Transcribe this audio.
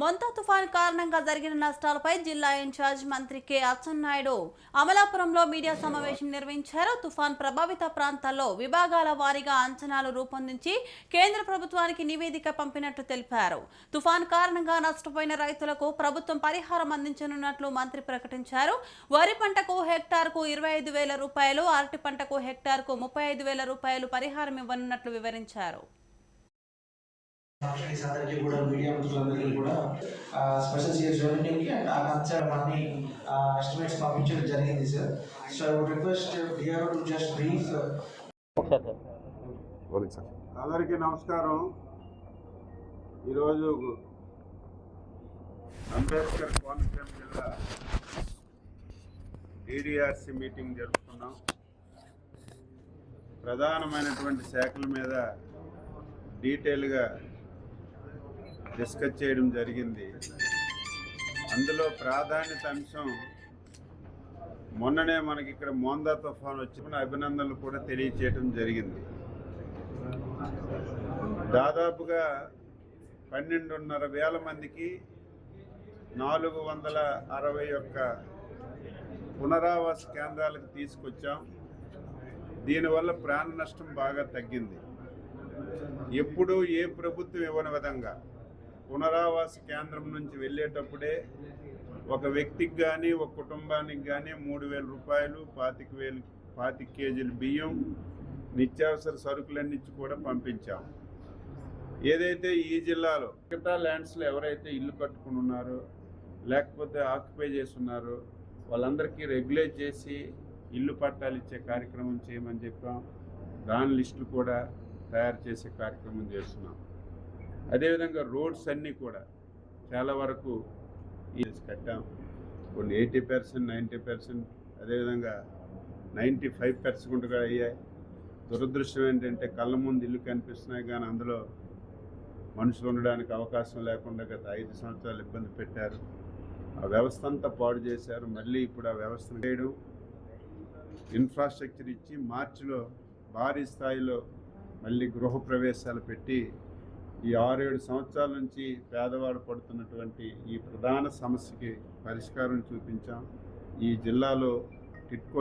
మొంతా తుఫాన్ కారణంగా జరిగిన నష్టాలపై జిల్లా ఇన్ఛార్జ్ మంత్రి కె అచ్చెన్నాయుడు అమలాపురంలో మీడియా సమావేశం నిర్వహించారు. తుఫాన్ ప్రభావిత ప్రాంతాల్లో విభాగాల వారీగా అంచనాలు రూపొందించి కేంద్ర ప్రభుత్వానికి నివేదిక పంపినట్లు తెలిపారు. తుఫాన్ కారణంగా నష్టపోయిన రైతులకు ప్రభుత్వం పరిహారం అందించనున్నట్లు మంత్రి ప్రకటించారు. వరి పంటకు హెక్టార్కు ఇరవై ఐదు వేల రూపాయలు అరటి పంటకు హెక్టార్కు ముప్పై ఐదు వేల రూపాయలు పరిహారం ఇవ్వనున్నట్లు వివరించారు. స్పెషల్ సిఎస్ జోన్ టీమ్కి అండ్ ఆ కన్సర్న్ అన్ని ఎస్టిమేట్స్ పంపించడం జరిగింది sir so I would request DR to just brief rolling అందరికీ నమస్కారం. ఈరోజు అంబేద్కర్ కోనసీమ జిల్లా ఈడిఆర్సి మీటింగ్ జరుపుకున్నాం. ప్రధానమైనటువంటి శాఖల మీద డీటెయిల్గా డిస్కస్ చేయడం జరిగింది. అందులో ప్రాధాన్యత అంశం మొన్ననే మనకి ఇక్కడ మోందా తుఫాన్ వచ్చిన అభినందనలు కూడా తెలియచేయడం జరిగింది. దాదాపుగా పన్నెండున్నర వేల మందికి నాలుగు వందల అరవై ఒక్క పునరావాస కేంద్రాలకు తీసుకొచ్చాం. దీనివల్ల ప్రాణ నష్టం బాగా తగ్గింది. ఎప్పుడూ ఏ ప్రభుత్వం ఇవ్వని విధంగా పునరావాస కేంద్రం నుంచి వెళ్ళేటప్పుడే ఒక వ్యక్తికి కానీ ఒక కుటుంబానికి కానీ మూడు వేల రూపాయలు పాతిక వేలు పాతిక కేజీలు బియ్యం నిత్యావసర సరుకులన్నీ కూడా పంపించాం. ఏదైతే ఈ జిల్లాలో మిగతా ల్యాండ్స్లో ఎవరైతే ఇల్లు కట్టుకుని ఉన్నారో లేకపోతే ఆక్యుపై చేసి ఉన్నారో వాళ్ళందరికీ రెగ్యులేట్ చేసి ఇల్లు పట్టాలు ఇచ్చే కార్యక్రమం చేయమని చెప్పాం. దాని లిస్టులు కూడా తయారు చేసే కార్యక్రమం చేస్తున్నాం. అదేవిధంగా రోడ్స్ అన్నీ కూడా చాలా వరకు కట్టాం. కొన్ని ఎయిటీ పర్సెంట్ నైంటీ పర్సెంట్ అదేవిధంగా నైంటీ ఫైవ్ పర్సెంట్ కూడా అయ్యాయి. దురదృష్టం ఏంటంటే కళ్ళ ముందు ఇల్లు కనిపిస్తున్నాయి కానీ అందులో మనుషులు ఉండడానికి అవకాశం లేకుండా గత ఐదు సంవత్సరాలు ఇబ్బంది పెట్టారు. ఆ వ్యవస్థ అంతా పాడు చేశారు. మళ్ళీ ఇప్పుడు ఆ వ్యవస్థను చేయడం ఇన్ఫ్రాస్ట్రక్చర్ ఇచ్చి మార్చిలో భారీ స్థాయిలో మళ్ళీ గృహ ప్రవేశాలు పెట్టి ఈ ఆరేడు సంవత్సరాల నుంచి పేదవాడు పడుతున్నటువంటి ఈ ప్రధాన సమస్యకి పరిష్కారం చూపించాం. ఈ జిల్లాలో టిట్కో